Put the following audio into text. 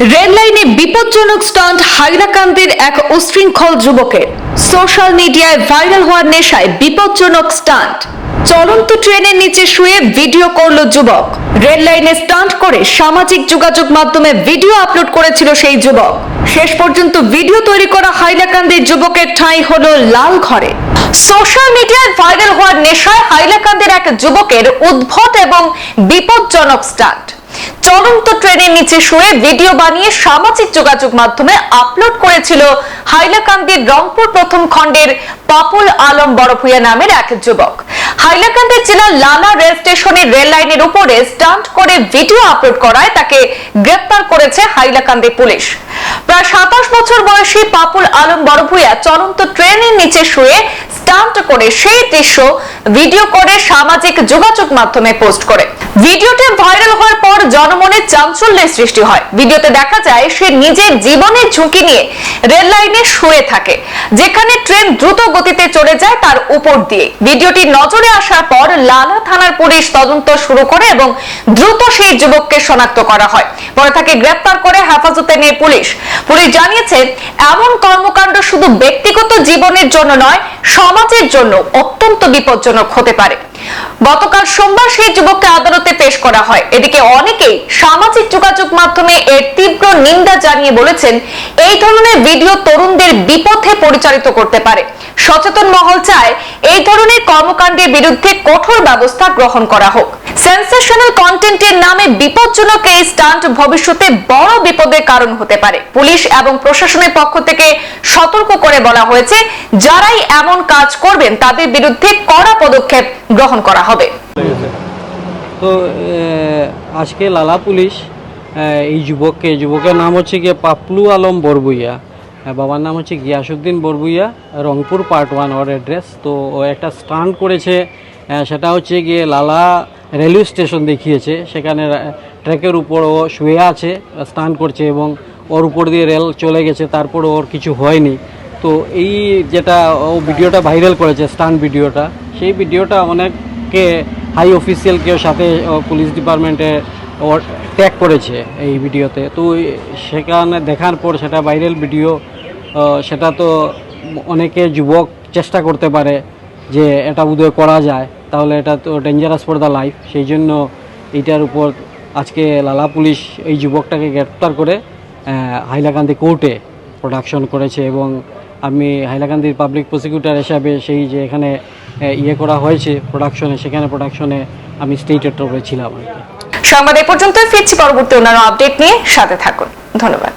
Rail লাইনে বিপজ্জনক stunt হাইলাকান্দির এক উশৃঙ্খল যুবকের। সোশ্যাল মিডিয়ায় ভাইরাল হওয়ার নেশায় বিপজ্জনক স্টান্ট চলন্ত ট্রেনের নিচে শুয়ে ভিডিও করল যুবক। রেল লাইনে স্টান্ট করে সামাজিক যোগাযোগ মাধ্যমে ভিডিও আপলোড করেছিল সেই যুবক। শেষ পর্যন্ত ভিডিও তৈরি করা হাইলাকান্দির যুবকের ঠাঁই হলো লাল ঘরে। সোশ্যাল মিডিয়ায় ভাইরাল হওয়ার নেশায় হাইলাকান্দির এক যুবকের উদ্ভট এবং বিপজ্জনক স্টান্ট চলন্ত ট্রেনের নিচে শুয়ে ভিডিও বানিয়ে সামাজিক যোগাযোগ মাধ্যমে আপলোড করেছিল হাইলাকান্দির রংপুর প্রথম খণ্ডের পাপুল আলম বড়ভুইয়া নামের এক যুবক। হাইলাকান্দি জেলার লালা রেল স্টেশনের রেল লাইনের উপরে স্টান্ট করে ভিডিও আপলোড করায় তাকে গ্রেপ্তার করেছে হাইলাকান্দি পুলিশ। প্রায় সাতাশ বছর বয়সী পাপুল আলম বড়ভুইয়া চলন্ত ট্রেনের নিচে শুয়ে স্টান্ট করে সেই দৃশ্য ভিডিও করে সামাজিক যোগাযোগ মাধ্যমে পোস্ট করে। ভিডিওটি ভাইরাল হওয়ার পর জনমনে চাঞ্চল্যের সৃষ্টি হয়। ভিডিওতে দেখা যায় সে নিজের জীবনের ঝুঁকি নিয়ে রেল লাইনে শুয়ে থাকে, যেখানে ট্রেন দ্রুত গতিতে চলে যায় তার উপর দিয়ে। ভিডিওটি নজরে আসার পর লালা থানার পুলিশ তদন্ত শুরু করে এবং দ্রুত সেই যুবককে শনাক্ত করা হয়। পরে তাকে গ্রেপ্তার করে হেফাজতে নিয়ে পুলিশ। পুলিশ জানিয়েছে, এমন কর্মকাণ্ড শুধু ব্যক্তিগত জীবনের জন্য নয়, সমাজের জন্য অত্যন্ত বিপজ্জনক হতে পারে। গতকাল সোমবার সেই যুবককে আদালতে পেশ করা হয়। এদিকে অনেকেই সামাজিক যোগাযোগ মাধ্যমে এর তীব্র নিন্দা জানিয়ে বলেছেন, এই ধরনের ভিডিও তরুণদের বিপথে পরিচালিত করতে পারে। সচেতন মহল চায় এই ধরনের কর্মকাণ্ডের বিরুদ্ধে কঠোর ব্যবস্থা গ্রহণ করা হোক। সেন্সেশনাল কন্টেন্টের নামে বিপজ্জনক এই স্টান্ট ভবিষ্যতে বড় বিপদের কারণ হতে পারে। পুলিশ এবং প্রশাসনের পক্ষ থেকে সতর্ক করে বলা হয়েছে, যারাই এমন কাজ করবেন, তাদের বিরুদ্ধে কড়া পদক্ষেপ গ্রহণ করা হবে। তো আজকে লালা পুলিশ এই যুবককে, যুবকের নাম হচ্ছে গিয়ে পাপলু আলম বরবুইয়া। বাবার নাম হচ্ছে গিয়াসুদ্দিন বরবুইয়া, রংপুর পার্ট ওয়ান ওর অ্যাড্রেস তো, ও একটা স্টান্ট করেছে সেটা হচ্ছে গিয়ে লালা রেলওয়ে স্টেশন দেখিয়েছে। সেখানে ট্র্যাকের উপর ও শুয়ে আছে, স্নান করছে এবং ওর উপর দিয়ে রেল চলে গেছে, তারপর ওর কিছু হয়নি। তো এই যেটা ও ভিডিওটা ভাইরাল করেছে স্টান্ট ভিডিওটা, সেই ভিডিওটা অনেককে হাই অফিসিয়াল কেউ সাথে পুলিশ ডিপার্টমেন্টে ওর ট্যাগ করেছে এই ভিডিওতে। তো সেখানে দেখার পর সেটা ভাইরাল ভিডিও সেটা তো অনেকে যুবক চেষ্টা করতে পারে যে এটা বোধহয় করা যায়। তাহলে এটা তো ডেঞ্জারাস ফর দ্য লাইফ সেই জন্য এইটার উপর আজকে লালা পুলিশ এই যুবকটাকে গ্রেপ্তার করে হাইলাকান্দি কোর্টে প্রোডাকশন করেছে এবং আমি হাইলাকান্দির পাবলিক প্রসিকিউটর হিসাবে সেই যে এখানে ইয়ে করা হয়েছে প্রোডাকশনে সেখানে প্রোডাকশনে আমি তরফে ছিলাম সংবাদ এ পর্যন্ত ফিরছি পরবর্তী অন্যান্য আপডেট নিয়ে, সাথে থাকুন। ধন্যবাদ।